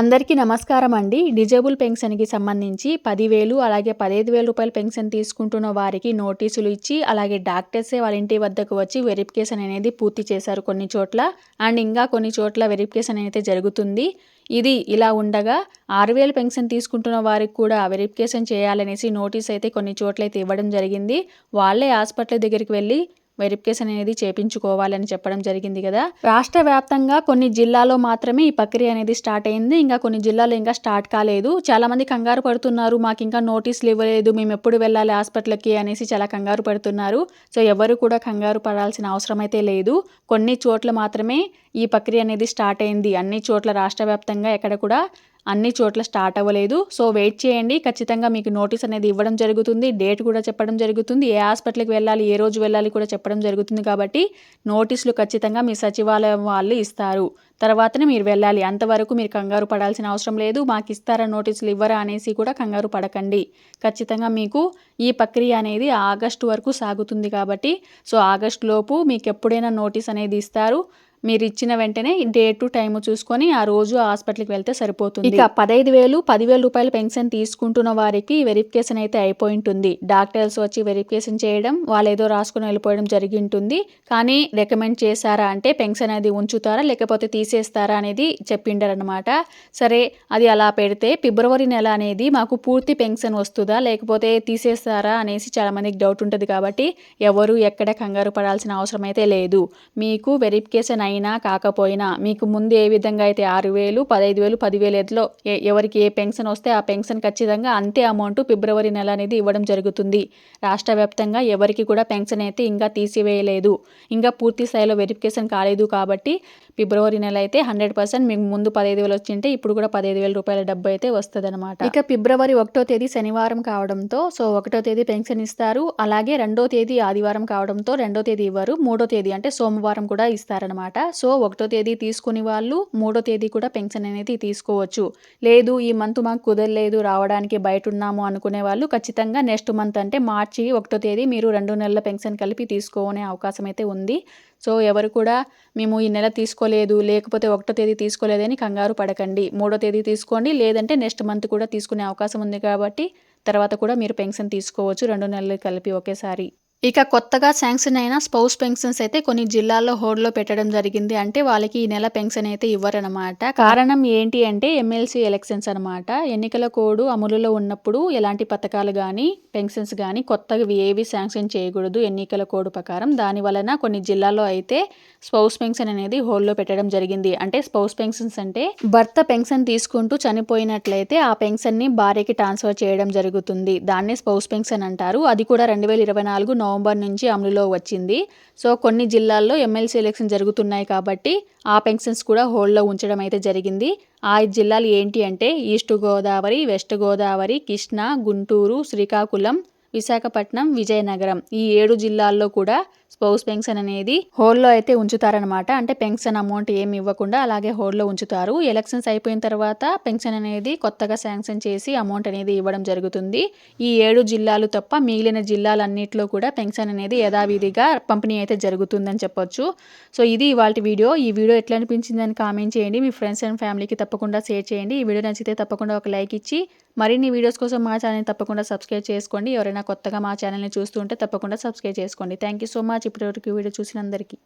అందరికీ నమస్కారం అండి. డిజేబుల్ పెన్షన్కి సంబంధించి పదివేలు అలాగే పదహైదు వేల రూపాయల పెన్షన్ తీసుకుంటున్న వారికి నోటీసులు ఇచ్చి అలాగే డాక్టర్సే వాళ్ళ ఇంటి వద్దకు వచ్చి వెరిఫికేషన్ అనేది పూర్తి చేశారు కొన్ని చోట్ల. అండ్ ఇంకా కొన్ని చోట్ల వెరిఫికేషన్ అయితే జరుగుతుంది. ఇది ఇలా ఉండగా ఆరు వేలు పెన్షన్ తీసుకుంటున్న వారికి కూడా వెరిఫికేషన్ చేయాలనేసి నోటీస్ అయితే కొన్ని చోట్ల అయితే ఇవ్వడం జరిగింది. వాళ్ళే హాస్పిటల్ దగ్గరికి వెళ్ళి వెరిఫికేషన్ అనేది చేపించుకోవాలని చెప్పడం జరిగింది కదా. రాష్ట్ర వ్యాప్తంగా కొన్ని జిల్లాలో మాత్రమే ఈ ప్రక్రియ అనేది స్టార్ట్ అయింది. ఇంకా కొన్ని జిల్లాలో ఇంకా స్టార్ట్ కాలేదు. చాలా మంది కంగారు పడుతున్నారు. మాకు ఇంకా నోటీసులు ఇవ్వలేదు. మేము ఎప్పుడు వెళ్ళాలి హాస్పిటల్కి అనేసి చాలా కంగారు పడుతున్నారు. సో ఎవరు కూడా కంగారు పడాల్సిన అవసరం అయితే లేదు. కొన్ని చోట్ల మాత్రమే ఈ ప్రక్రియ అనేది స్టార్ట్ అయింది. అన్ని చోట్ల రాష్ట్ర వ్యాప్తంగా ఎక్కడ కూడా అన్ని చోట్ల స్టార్ట్ అవ్వలేదు. సో వెయిట్ చేయండి. ఖచ్చితంగా మీకు నోటీస్ అనేది ఇవ్వడం జరుగుతుంది. డేట్ కూడా చెప్పడం జరుగుతుంది. ఏ హాస్పిటల్కి వెళ్ళాలి ఏ రోజు వెళ్ళాలి కూడా చెప్పడం జరుగుతుంది కాబట్టి నోటీసులు ఖచ్చితంగా మీ సచివాలయం వాళ్ళు ఇస్తారు. తర్వాతనే మీరు వెళ్ళాలి. అంతవరకు మీరు కంగారు పడాల్సిన అవసరం లేదు. మాకు ఇస్తారా నోటీసులు ఇవ్వరా అనేసి కూడా కంగారు పడకండి. ఖచ్చితంగా మీకు ఈ ప్రక్రియ అనేది ఆగస్టు వరకు సాగుతుంది కాబట్టి సో ఆగస్టు లోపు మీకు ఎప్పుడైనా నోటీస్ అనేది ఇస్తారు. మీరు ఇచ్చిన వెంటనే డే టు టైం చూసుకొని ఆ రోజు హాస్పిటల్కి వెళ్తే సరిపోతుంది. ఇక పదహైదు వేలు పదివేల రూపాయల పెన్షన్ తీసుకుంటున్న వారికి వెరిఫికేషన్ అయితే అయిపోయి ఉంటుంది డాక్టర్స్ వచ్చి వెరిఫికేషన్ చేయడం వాళ్ళు ఏదో రాసుకుని వెళ్ళిపోవడం జరిగి ఉంటుంది కానీ రికమెండ్ చేశారా అంటే పెన్షన్ అది ఉంచుతారా లేకపోతే తీసేస్తారా అనేది చెప్పిండారనమాట సరే అది అలా పెడితే ఫిబ్రవరి నెల అనేది మాకు పూర్తి పెన్షన్ వస్తుందా లేకపోతే తీసేస్తారా అనేసి చాలా మందికి డౌట్ ఉంటుంది కాబట్టి ఎవరు ఎక్కడ కంగారు పడాల్సిన అవసరం అయితే లేదు. మీకు వెరిఫికేషన్ అయినా కాకపోయినా మీకు ముందు ఏ విధంగా అయితే ఆరు వేలు పదహైదు వేలు పదివేలు ఎట్లో ఎవరికి ఏ పెన్షన్ వస్తే ఆ పెన్షన్ ఖచ్చితంగా అంతే అమౌంట్ ఫిబ్రవరి నెల అనేది ఇవ్వడం జరుగుతుంది. రాష్ట్ర వ్యాప్తంగా ఎవరికి కూడా పెన్షన్ అయితే ఇంకా తీసివేయలేదు. ఇంకా పూర్తి స్థాయిలో వెరిఫికేషన్ కాలేదు కాబట్టి ఫిబ్రవరి నెల అయితే హండ్రెడ్ పర్సెంట్ మీకు ముందు పదహైదు వేలు వచ్చింటే ఇప్పుడు కూడా పదహైదు వేల రూపాయల డబ్బు అయితే వస్తుంది అనమాట ఇక ఫిబ్రవరి ఒకటో తేదీ శనివారం కావడంతో సో ఒకటో తేదీ పెన్షన్ ఇస్తారు. అలాగే రెండో తేదీ ఆదివారం కావడంతో రెండో తేదీ ఇవ్వరు. మూడో తేదీ అంటే సోమవారం కూడా ఇస్తారనమాట సో ఒకటో తేదీ తీసుకుని వాళ్ళు మూడో తేదీ కూడా పెన్షన్ అనేది తీసుకోవచ్చు. లేదు ఈ మంత్ మాకు కుదరలేదు రావడానికి బయట ఉన్నాము అనుకునే వాళ్ళు ఖచ్చితంగా నెక్స్ట్ మంత్ అంటే మార్చి ఒకటో తేదీ మీరు రెండు నెలల పెన్షన్ కలిపి తీసుకోనే అవకాశం అయితే ఉంది. సో ఎవరు కూడా మేము ఈ నెల తీసుకోలేదు లేకపోతే ఒకటో తేదీ తీసుకోలేదని కంగారు పడకండి. మూడో తేదీ తీసుకోండి లేదంటే నెక్స్ట్ మంత్ కూడా తీసుకునే అవకాశం ఉంది కాబట్టి తర్వాత కూడా మీరు పెన్షన్ తీసుకోవచ్చు. రెండు నెలలు కలిపి ఒకేసారి. ఇక కొత్తగా శాంక్షన్ అయిన స్పౌస్ పెన్షన్స్ అయితే కొన్ని జిల్లాల్లో హోల్డ్లో పెట్టడం జరిగింది. అంటే వాళ్ళకి ఈ నెల పెన్షన్ అయితే ఇవ్వరనమాట కారణం ఏంటి అంటే ఎమ్మెల్సీ ఎలక్షన్స్ అనమాట ఎన్నికల కోడ్ అమలులో ఉన్నప్పుడు ఎలాంటి పథకాలు కానీ పెన్షన్స్ కానీ కొత్తగా ఏవి శాంక్షన్ చేయకూడదు ఎన్నికల కోడ్ ప్రకారం. దాని వలన కొన్ని జిల్లాల్లో అయితే స్పౌస్ పెన్షన్ అనేది హోల్డ్లో పెట్టడం జరిగింది. అంటే స్పౌస్ పెన్షన్స్ అంటే భర్త పెన్షన్ తీసుకుంటూ చనిపోయినట్లయితే ఆ పెన్షన్ని భార్యకి ట్రాన్స్ఫర్ చేయడం జరుగుతుంది. దాన్ని స్పౌస్ పెన్షన్ అంటారు. అది కూడా రెండు వేల ఇరవై నాలుగు నవంబర్ నుంచి అమలులో వచ్చింది. సో కొన్ని జిల్లాల్లో ఎమ్మెల్సీ ఎలక్షన్ జరుగుతున్నాయి కాబట్టి ఆ పెన్షన్స్ కూడా హోల్డ్లో ఉంచడం అయితే జరిగింది. ఆ జిల్లాలు ఏంటి అంటే ఈస్ట్ గోదావరి వెస్ట్ గోదావరి కృష్ణా గుంటూరు శ్రీకాకుళం విశాఖపట్నం విజయనగరం. ఈ ఏడు జిల్లాల్లో కూడా స్పౌస్ పెన్షన్ అనేది హోల్లో అయితే ఉంచుతారనమాట అంటే పెన్షన్ అమౌంట్ ఏమి ఇవ్వకుండా అలాగే హోల్లో ఉంచుతారు. ఎలక్షన్స్ అయిపోయిన తర్వాత పెన్షన్ అనేది కొత్తగా శాంక్షన్ చేసి అమౌంట్ అనేది ఇవ్వడం జరుగుతుంది. ఈ ఏడు జిల్లాలు తప్ప మిగిలిన జిల్లాలన్నింటిలో కూడా పెన్షన్ అనేది యథావిధిగా పంపిణీ అయితే జరుగుతుందని చెప్పొచ్చు. సో ఇది ఇవాళ వీడియో. ఈ వీడియో ఎట్లా అనిపించిందని కామెంట్ చేయండి. మీ ఫ్రెండ్స్ అండ్ ఫ్యామిలీకి తప్పకుండా షేర్ చేయండి. ఈ వీడియో నచ్చితే తప్పకుండా ఒక లైక్ ఇచ్చి మరిన్ని వీడియోస్ కోసం మా ఛానల్ తప్పకుండా సబ్స్క్రైబ్ చేసుకోండి. ఎవరైనా కొత్తగా మా ఛానల్ని చూస్తుంటే తప్పకుండా సబ్స్క్రైబ్ చేసుకోండి. థ్యాంక్ యూ సో మచ్ ఇప్పటివరకు వీడియో చూసినందరికీ.